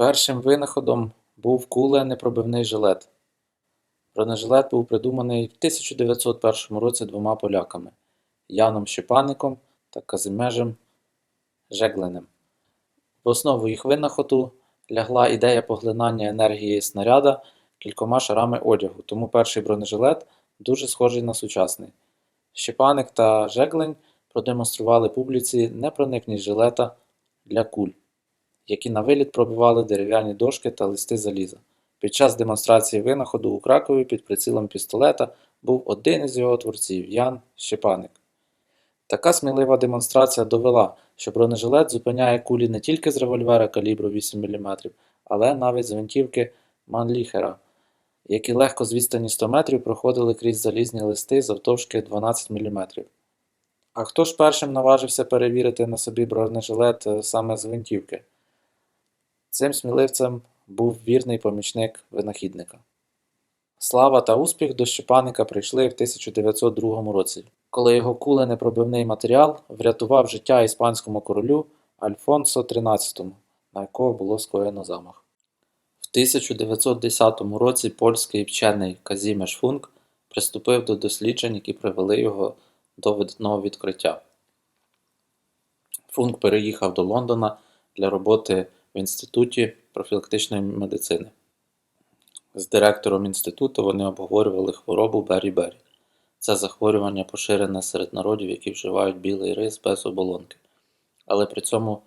Першим винаходом був куленепробивний жилет. Бронежилет був придуманий в 1901 році двома поляками Яном Щепаником та Казимежем Жегленем. В основу їх винаходу лягла ідея поглинання енергії снаряда кількома шарами одягу, тому перший бронежилет дуже схожий на сучасний. Щепаник та Жеглень продемонстрували публіці непроникність жилета для куль, які на виліт пробивали дерев'яні дошки та листи заліза. Під час демонстрації винаходу у Кракові під прицілом пістолета був один із його творців Ян Щепаник. Така смілива демонстрація довела, що бронежилет зупиняє кулі не тільки з револьвера калібру 8 мм, але навіть з гвинтівки Манліхера, які легко з відстані 100 метрів проходили крізь залізні листи завтовшки 12 мм. А хто ж першим наважився перевірити на собі бронежилет е, саме з гвинтівки? Цим сміливцем був вірний помічник винахідника. Слава та успіх до Щепаника прийшли в 1902 році, коли його куленепробивний матеріал врятував життя іспанському королю Альфонсо XIII, на якого було скоєно замах. В 1910 році польський вчений Казімеш Функ приступив до досліджень, які привели його до видатного відкриття. Функ переїхав до Лондона для роботи в Інституті профілактичної медицини. З директором інституту вони обговорювали хворобу Бері-Бері. Це захворювання поширене серед народів, які вживають білий рис без оболонки, але при цьому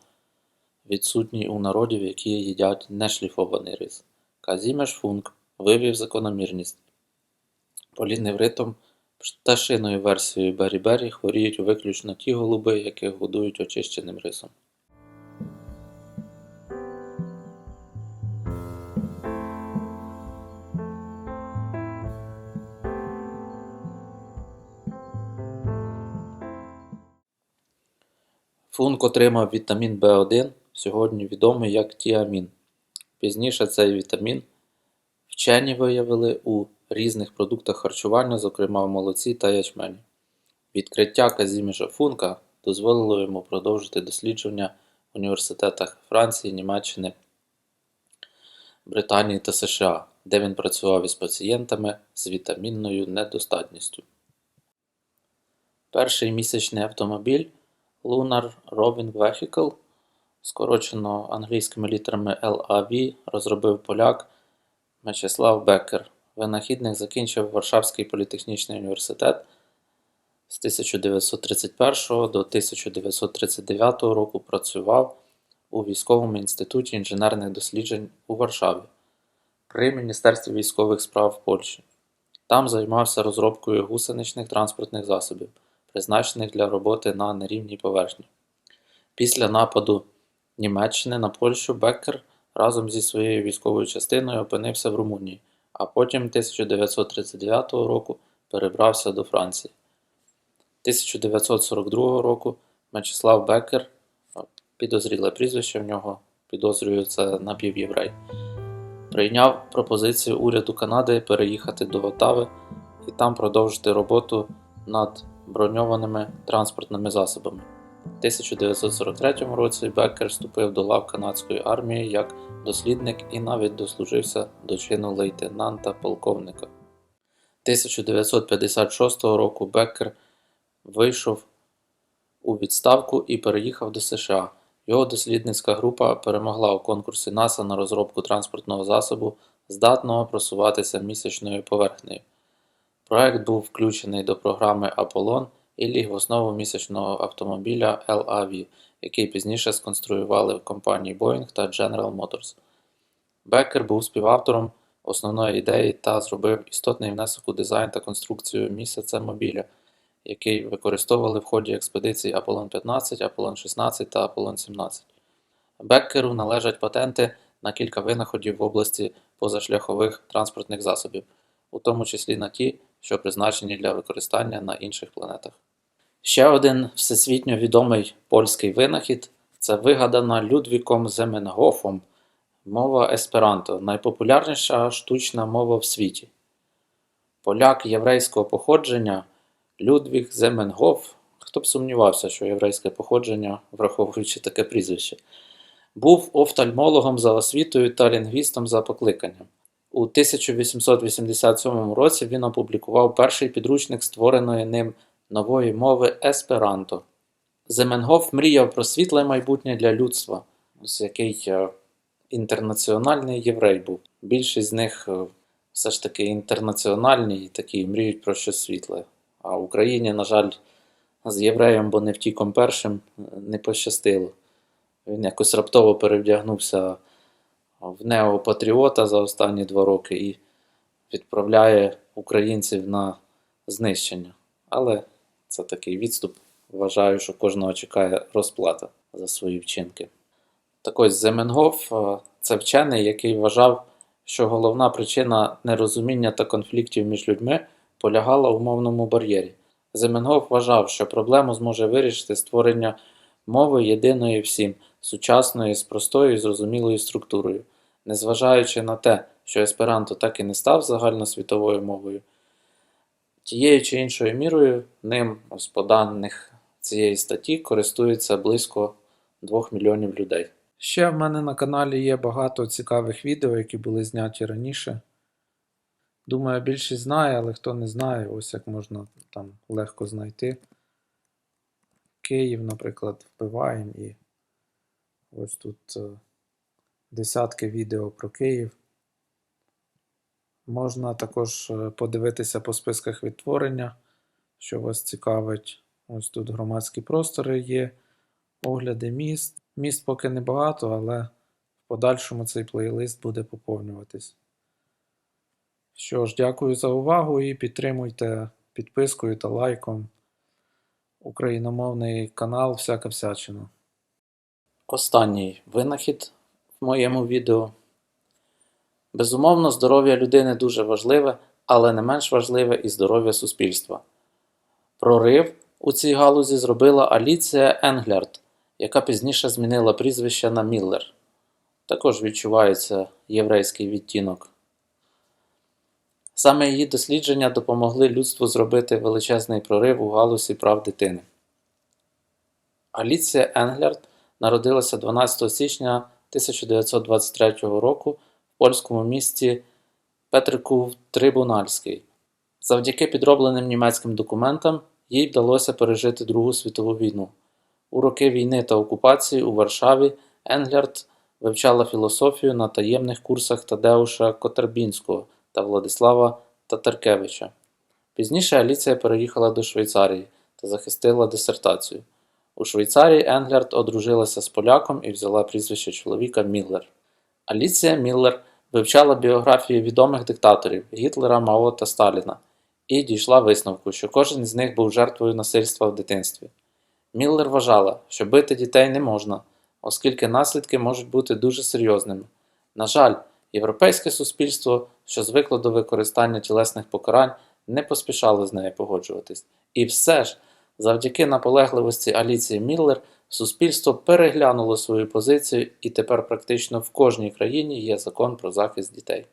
відсутній у народів, які їдять нешліфований рис. Казімеш Функ вивів закономірність. Поліневритом пташиною версією Бері-Бері хворіють виключно ті голуби, яких годують очищеним рисом. Функ отримав вітамін В1, сьогодні відомий як тіамін. Пізніше цей вітамін вчені виявили у різних продуктах харчування, зокрема в молоці та ячмені. Відкриття Казіміша Функа дозволило йому продовжити дослідження в університетах Франції, Німеччини, Британії та США, де він працював із пацієнтами з вітамінною недостатністю. Перший місячний автомобіль Lunar Roving Vehicle, скорочено англійськими літерами LAV, розробив поляк Мечислав Беккер. Винахідник закінчив Варшавський політехнічний університет з 1931 до 1939 року працював у Військовому інституті інженерних досліджень у Варшаві при Міністерстві військових справ Польщі. Там займався розробкою гусеничних транспортних засобів, призначених для роботи на нерівній поверхні. Після нападу Німеччини на Польщу Беккер разом зі своєю військовою частиною опинився в Румунії, а потім 1939 року перебрався до Франції. 1942 року Мечислав Беккер, підозріле прізвище в нього, підозрюється напівєврей, прийняв пропозицію уряду Канади переїхати до Отави і там продовжити роботу над броньованими транспортними засобами. У 1943 році Беккер вступив до лав канадської армії як дослідник і навіть дослужився до чину лейтенанта полковника. 1956 року Беккер вийшов у відставку і переїхав до США. Його дослідницька група перемогла у конкурсі НАСА на розробку транспортного засобу, здатного просуватися місячною поверхнею. Проект був включений до програми Аполлон і ліг в основу місячного автомобіля LAV, який пізніше сконструювали в компанії Boeing та General Motors. Беккер був співавтором основної ідеї та зробив істотний внесок у дизайн та конструкцію місяця мобіля, який використовували в ході експедицій Аполлон 15, Аполлон 16 та Аполлон 17. Беккеру належать патенти на кілька винаходів в області позашляхових транспортних засобів, у тому числі на ті, що призначені для використання на інших планетах. Ще один всесвітньо відомий польський винахід це вигадана Людвіком Земенгофом мова есперанто найпопулярніша штучна мова в світі. Поляк єврейського походження Людвіг Земенгоф, хто б сумнівався, що єврейське походження, враховуючи таке прізвище, Був офтальмологом за освітою та лінгвістом за покликанням. У 1887 році він опублікував перший підручник створеної ним нової мови есперанто. Земенгоф мріяв про світле майбутнє для людства, з який е, інтернаціональний єврей був. Більшість з них е, все ж таки інтернаціональні і такі мріють про щось світле. А в Україні, на жаль, з євреєм, бо не втіком першим, е, не пощастило. Він якось раптово перевдягнувся в неопатріота за останні два роки і відправляє українців на знищення. Але це такий відступ. Вважаю, що кожного чекає розплата за свої вчинки. Так ось Земенгоф це вчений, який вважав, що головна причина нерозуміння та конфліктів між людьми полягала у мовному бар'єрі. Земенгоф вважав, що проблему зможе вирішити створення мови єдиної всім, сучасної, з простою і зрозумілою структурою. Незважаючи на те, що есперанто так і не став загальносвітовою мовою, тією чи іншою мірою ним, ось по даних цієї статті, користується близько 2 мільйонів людей. Ще в мене на каналі є багато цікавих відео, які були зняті раніше. Думаю, більшість знає, але хто не знає, ось як можна там легко знайти. Київ, наприклад, вбиваємо і ось тут е, десятки відео про Київ. Можна також е, подивитися по списках відтворення, що вас цікавить. Ось тут громадські простори є, огляди міст. Міст поки небагато, але в подальшому цей плейлист буде поповнюватись. Що ж, дякую за увагу і підтримуйте підпискою та лайком україномовний канал Всяка Всячина. Останній винахід моєму відео. Безумовно, здоров'я людини дуже важливе, але не менш важливе і здоров'я суспільства. Прорив у цій галузі зробила Аліція Енглярд, яка пізніше змінила прізвище на Міллер. Також відчувається єврейський відтінок. Саме її дослідження допомогли людству зробити величезний прорив у галузі прав дитини. Аліція Енглярд народилася 12 січня 1923 року в польському місті Петриків Трибунальський. Завдяки підробленим німецьким документам їй вдалося пережити Другу світову війну. У роки війни та окупації у Варшаві Енглярд вивчала філософію на таємних курсах Тадеуша Котербінського та Владислава Татаркевича. Пізніше Аліція переїхала до Швейцарії та захистила дисертацію. У Швейцарії Енглярд одружилася з поляком і взяла прізвище чоловіка Міллер. Аліція Міллер вивчала біографії відомих диктаторів Гітлера, Мао та Сталіна і дійшла висновку, що кожен з них був жертвою насильства в дитинстві. Міллер вважала, що бити дітей не можна, оскільки наслідки можуть бути дуже серйозними. На жаль, європейське суспільство, що звикло до використання тілесних покарань, не поспішало з нею погоджуватись. І все ж, завдяки наполегливості Аліції Міллер, суспільство переглянуло свою позицію і тепер практично в кожній країні є закон про захист дітей.